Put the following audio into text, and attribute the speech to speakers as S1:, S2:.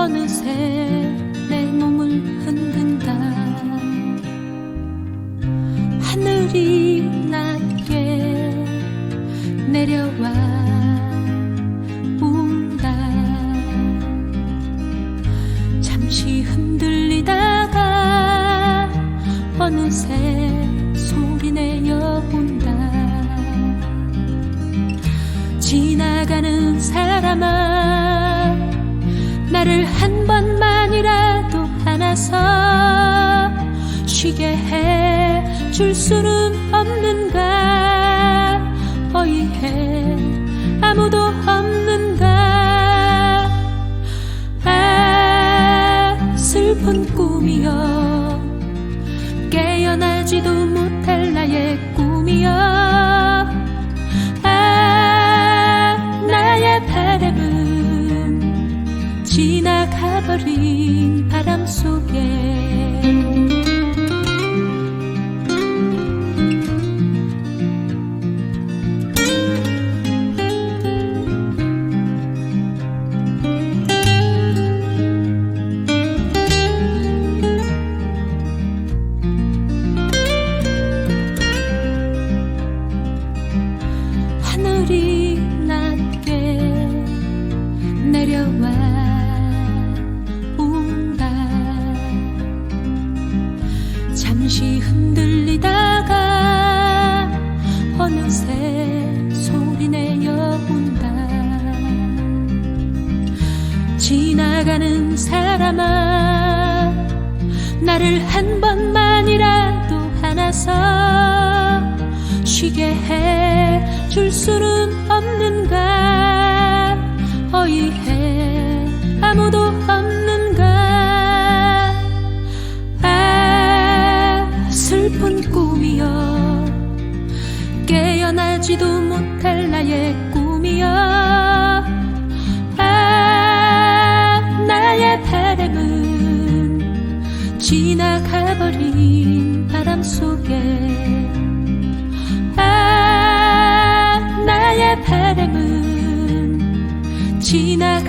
S1: 어느새 내 몸을 흔든다. 하늘이 낮게 내려와 운다. 잠시 흔들리다가 어느새 소리내어 온다. 지나가는 사람아 나를 한 번만이라도 안아서 쉬게 해 줄 수는 없는가? 어이해 아무도 없는가? 아 슬픈 꿈이여. 깨어나지도 못할 나의 꿈이여 지나가버린 바람 속에 잠시 흔들리다가 어느새 소리내어 온다. 지나가는 사람아 나를 한 번만이라도 안아서 쉬게 해 줄 수는 없는가? 어이해 나의 꿈이여. 아 나의 바람은 지나가버린 바람 속에. 아 나의 바람은 지나가버린